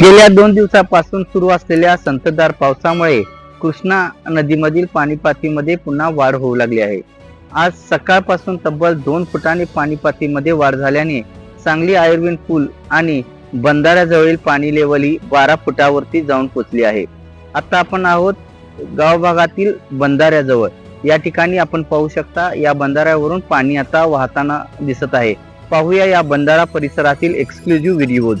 गेल्या दोन दिवसापासून सुरू असलेल्या संततधार पावसामुळे कृष्णा नदीमधील पाणीपातीमध्ये पुन्हा वाढ होऊ लागली आहे. आज सकाळपासून तब्बल दोन फुटांनी पाणीपातीमध्ये वाढ झाल्याने सांगली आयुर्वेद पूल आणि बंधाऱ्याजवळील पाणी लेवल ही बारा फुटावरती जाऊन पोचली आहे. आता आपण आहोत गाव भागातील बंधाऱ्याजवळ. या ठिकाणी आपण पाहू शकता या बंधाऱ्यावरून पाणी आता वाहताना दिसत आहे. पाहूया या बंधारा परिसरातील एक्सक्लुझिव्ह व्हिडिओज